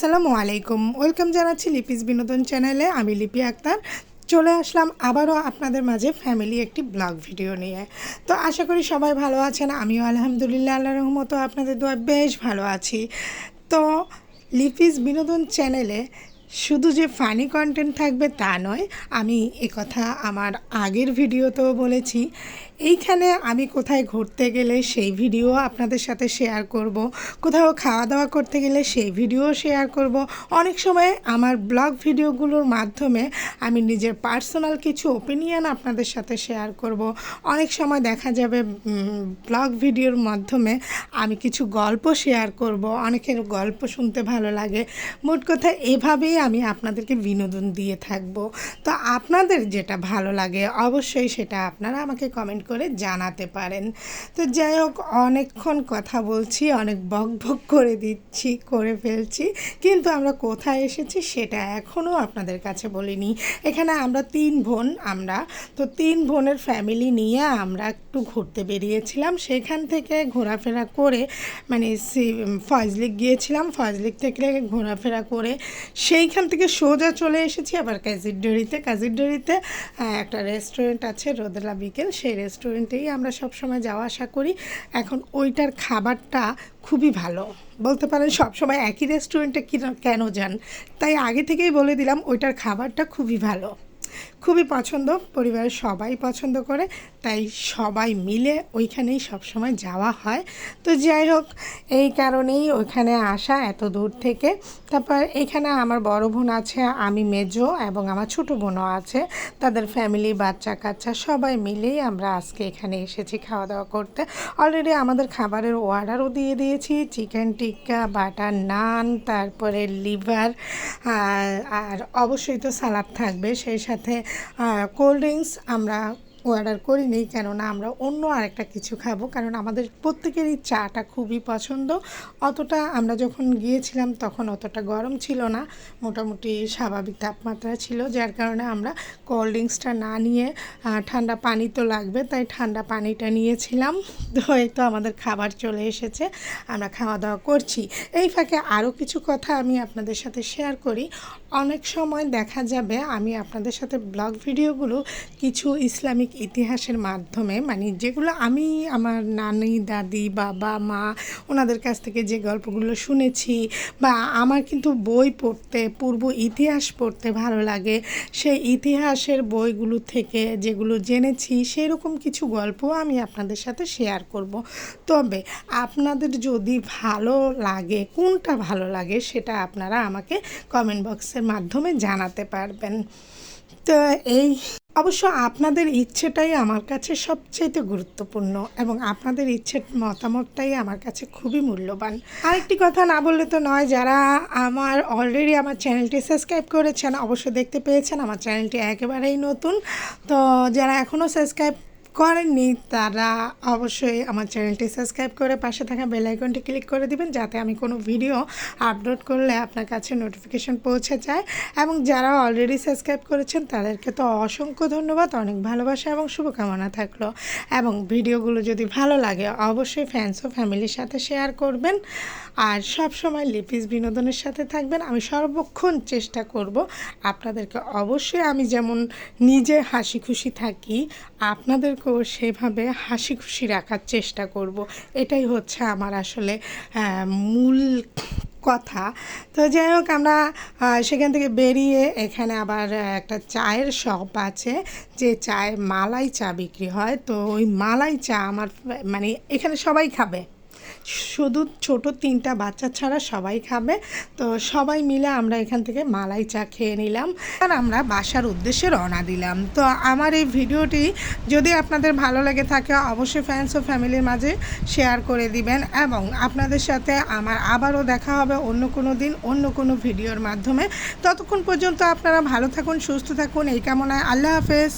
আসসালামু আলাইকুম। ওয়েলকাম জানাচ্ছি লিপিস বিনোদন চ্যানেলে। আমি লিপি আক্তার। চলে আসলাম আবারও আপনাদের মাঝে ফ্যামিলি একটি ব্লগ ভিডিও নিয়ে। তো আশা করি সবাই ভালো আছেন। আমিও আলহামদুলিল্লাহ আল্লাহ রহমতো আপনাদের দোয়া বেশ ভালো আছি। তো লিপিস বিনোদন চ্যানেলে শুধু যে ফানি কন্টেন্ট থাকবে তা নয়, আমি কথা আমার আগের ভিডিওতেও বলেছি। এইখানে আমি কোথায় ঘুরতে গেলে সেই ভিডিও আপনাদের সাথে শেয়ার করব, কোথাও খাওয়া দাওয়া করতে গেলে সেই ভিডিও শেয়ার করব। অনেক সময় আমার ব্লগ ভিডিওগুলোর মাধ্যমে আমি নিজের পার্সোনাল কিছু ওপিনিয়ন আপনাদের সাথে শেয়ার করব। অনেক সময় দেখা যাবে ব্লগ ভিডিওর মাধ্যমে আমি কিছু গল্প শেয়ার করব, অনেকের গল্প শুনতে ভালো লাগে। মোট কথা এভাবেই আমি আপনাদেরকে বিনোদন দিয়ে থাকব। তো আপনাদের যেটা ভালো লাগে অবশ্যই সেটা আপনারা আমাকে কমেন্ট করে জানাতে পারেন। তো যাই হোক, অনেকক্ষণ কথা বলছি, অনেক বক বক করে দিচ্ছি, করে ফেলছি, কিন্তু আমরা কোথায় এসেছি সেটা এখনও আপনাদের কাছে বলিনি। এখানে আমরা তিন বোন, আমরা। তো তিন বোনের ফ্যামিলি নিয়ে আমরা একটু ঘুরতে বেরিয়েছিলাম। সেখান থেকে ঘোরাফেরা করে মানে ফজলিক গিয়েছিলাম। ফজলিক থেকে ঘোরাফেরা করে সেইখান থেকে সোজা চলে এসেছি আবার কাজিরডরিতে কাজিরডরিতে একটা রেস্টুরেন্ট আছে রোদেলা বিকেল। সেই রেস্টুরেন্টেই আমরা সবসময় যাওয়া আসা করি। এখন ওইটার খাবারটা খুবই ভালো। বলতে পারেন সবসময় একই রেস্টুরেন্টে কেন যান? তাই আগে থেকেই বলে দিলাম, ওইটার খাবারটা খুবই ভালো। খুবই পছন্দ, পরিবারের সবাই পছন্দ করে, তাই সবাই মিলে ওইখানেই সবসময় যাওয়া হয়। তো যাই হোক, এই কারণেই ওইখানে আসা এত দূর থেকে। তারপর এখানে আমার বড় বোন আছে, আমি মেজো এবং আমার ছোটো বোনও আছে। তাদের ফ্যামিলি বাচ্চা কাচ্চা সবাই মিলেই আমরা আজকে এখানে এসেছি খাওয়া দাওয়া করতে। অলরেডি আমাদের খাবারের অর্ডারও দিয়ে দিয়েছি চিকেন টিক্কা বাটার নান তারপরে লিভার আর অবশ্যই তো সালাদ থাকবে। সেই সাথে কোল্ড ড্রিঙ্কস আমরা অর্ডার করিনি কেননা আমরা অন্য আরেকটা কিছু খাব, কারণ আমাদের প্রত্যেকেরই চাটা খুবই পছন্দ। অতটা আমরা যখন গিয়েছিলাম তখন অতটা গরম ছিল না, মোটামুটি স্বাভাবিক তাপমাত্রা ছিল, যার কারণে আমরা কোল্ড ড্রিঙ্কসটা না নিয়ে ঠান্ডা পানি তো লাগবে, তাই ঠান্ডা পানিটা নিয়েছিলাম। তো এই তো আমাদের খাবার চলে এসেছে, আমরা খাওয়া দাওয়া করছি। এই ফাঁকে আরও কিছু কথা আমি আপনাদের সাথে শেয়ার করি। অনেক সময় দেখা যাবে, আমি আপনাদের সাথে ব্লগ ভিডিওগুলো কিছু ইসলামিক ইতিহাসের মাধ্যমে মানে যেগুলো আমি, আমার নানি, দাদি, বাবা, মা, ওনাদের কাছ থেকে যে গল্পগুলো শুনেছি বা আমার কিন্তু বই পড়তে, পূর্ব ইতিহাস পড়তে ভালো লাগে, সেই ইতিহাসের বইগুলো থেকে যেগুলো জেনেছি, সেরকম কিছু গল্প আমি আপনাদের সাথে শেয়ার করব। তবে আপনাদের যদি ভালো লাগে, কোনটা ভালো লাগে সেটা আপনারা আমাকে কমেন্ট বক্সের মাধ্যমে জানাতে পারবেন। তো এই অবশ্য আপনাদের ইচ্ছেটাই আমার কাছে সবচেয়ে গুরুত্বপূর্ণ এবং আপনাদের ইচ্ছের মতামতটাই আমার কাছে খুবই মূল্যবান। আরেকটি কথা না বললে তো নয়, যারা আমার অলরেডি আমার চ্যানেলটি সাবস্ক্রাইব করেছেন অবশ্যই দেখতে পেয়েছেন, আমার চ্যানেলটি একেবারেই নতুন। তো যারা এখনও সাবস্ক্রাইব করেননি, তারা অবশ্যই আমার চ্যানেলটি সাবস্ক্রাইব করে পাশে থাকা বেল আইকনটি ক্লিক করে দিবেন, যাতে আমি কোনো ভিডিও আপলোড করলে আপনার কাছে নোটিফিকেশন পৌঁছে যায়। এবং যারা অলরেডি সাবস্ক্রাইব করেছেন, তাদেরকে তো অসংখ্য ধন্যবাদ, অনেক ভালোবাসা এবং শুভকামনা থাকল। এবং ভিডিওগুলো যদি ভালো লাগে, অবশ্যই ফ্যান্স ও ফ্যামিলির সাথে শেয়ার করবেন। আর সব সময় লিপিস বিনোদনের সাথে থাকবেন, আমি সর্বক্ষণ চেষ্টা করব। আপনাদেরকে অবশ্যই আমি যেমন নিজে হাসি খুশি থাকি আপনাদেরকেও সেভাবে হাসি খুশি রাখার চেষ্টা করব। এটাই হচ্ছে আমার আসলে মূল কথা। তো যাই হোক, আমরা সেখান থেকে বেরিয়ে এখানে আবার একটা চায়ের শপ আছে, যে চায় মালাই চা বিক্রি হয়। তো ওই মালাই চা আমার মানে এখানে সবাই খাবে। শুধু ছোট তিনটা বাচ্চা ছাড়া সবাই খাবে। তো সবাই মিলে আমরা এখান থেকে মালাই চা খেয়ে নিলাম আর আমরা বাসার উদ্দেশ্যে রওনা দিলাম। তো আমার এই ভিডিওটি যদি আপনাদের ভালো লেগে থাকে, অবশ্যই ফ্যান্স ও ফ্যামিলির মাঝে শেয়ার করে দিবেন এবং আপনাদের সাথে আমার আবারও দেখা হবে অন্য কোনো দিন, অন্য কোনো ভিডিওর মাধ্যমে। ততক্ষণ পর্যন্ত আপনারা ভালো থাকুন, সুস্থ থাকুন, এই কামনায় আল্লাহ হাফেজ।